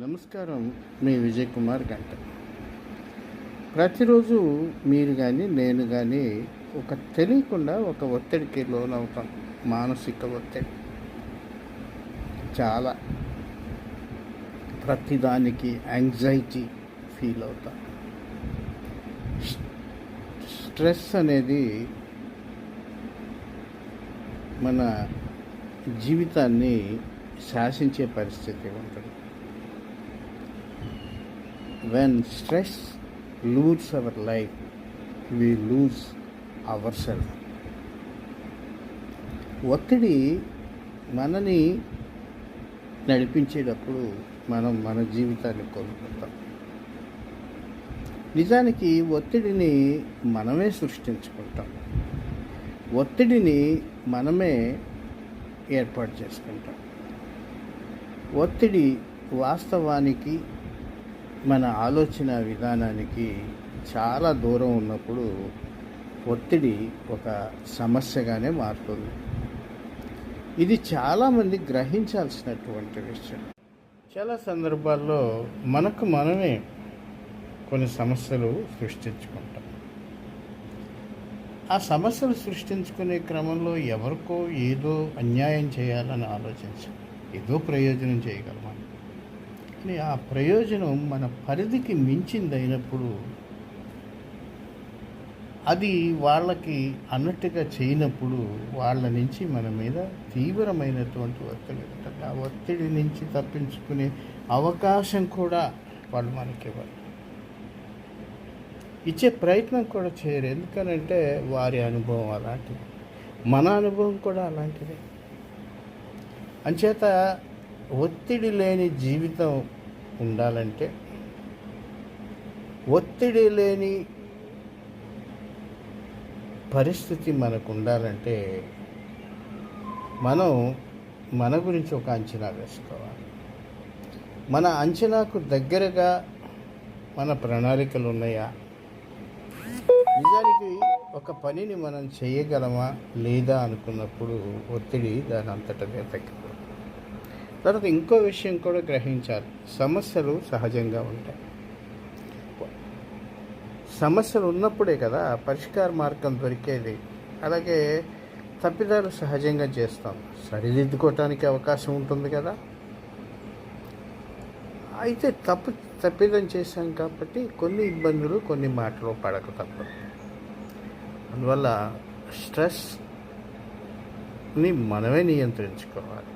నమస్కారం. మీ విజయ్ కుమార్ గంట. ప్రతిరోజు మీరు కానీ నేను కానీ ఒక తెలియకుండా ఒక ఒత్తిడికి లోనవుతాం మానసిక ఒత్తిడి. చాలా. ప్రతిదానికి యాంగ్జైటీ ఫీల్ అవుతాం. స్ట్రెస్ అనేది మన జీవితాన్ని శాసించే పరిస్థితి ఉంటుంది. When stress our our life, we lose ourselves. ఒత్తిడి మనని నడిపించేటప్పుడు మనం మన జీవితాన్ని కోల్పోతాం. నిజానికి ఒత్తిడిని మనమే సృష్టించుకుంటాం. ఒత్తిడిని మనమే ఏర్పాటు చేసుకుంటాం. ఒత్తిడి వాస్తవానికి మన ఆలోచన విధానానికి చాలా దూరం ఉన్నప్పుడు ఒత్తిడి ఒక సమస్యగానే మారుతుంది. ఇది చాలామంది గ్రహించాల్సినటువంటి విషయం. చాలా సందర్భాల్లో మనకు మనమే కొన్ని సమస్యలు సృష్టించుకుంటాం. ఆ సమస్యలు సృష్టించుకునే క్రమంలో ఎవరికో ఏదో అన్యాయం చేయాలని ఆలోచించాం. ఏదో ప్రయోజనం చేయగలమని కానీ ఆ ప్రయోజనం మన పరిధికి మించింది అయినప్పుడు అది వాళ్ళకి అన్నట్టుగా చేయనప్పుడు వాళ్ళ నుంచి మన మీద తీవ్రమైనటువంటి ఒత్తిడి ఉంటుంది. ఆ ఒత్తిడి నుంచి తప్పించుకునే అవకాశం కూడా వాళ్ళు మనకి ఇవ్వరు. ఇచ్చే ప్రయత్నం కూడా చేయరు. ఎందుకనంటే వారి అనుభవం అలాంటిది. మన అనుభవం కూడా అలాంటిదే. అంచేత ఒత్తిడి లేని జీవితం ఉండాలంటే ఒత్తిడి లేని పరిస్థితి మనకు ఉండాలంటే మనం మన గురించి ఒక అంచనా వేసుకోవాలి. మన అంచనాకు దగ్గరగా మన ప్రణాళికలు ఉన్నాయా? నిజానికి ఒక పనిని మనం చేయగలమా లేదా అనుకున్నప్పుడు ఒత్తిడి దాని అంతటనే తగ్గిపోతుంది తర్వాత ఇంకో విషయం కూడా గ్రహించాలి. సమస్యలు సహజంగా ఉంటాయి. సమస్యలు ఉన్నప్పుడే కదా పరిష్కార మార్గం దొరికేది. అలాగే తప్పిదాలు సహజంగా చేస్తాం. సరిదిద్దుకోవటానికి అవకాశం ఉంటుంది కదా. అయితే తప్పు తప్పిదం చేశాం కాబట్టి కొన్ని ఇబ్బందులు కొన్ని మాటలు పడక తప్పదు. అందువల్ల స్ట్రెస్ని మనమే నియంత్రించుకోవాలి.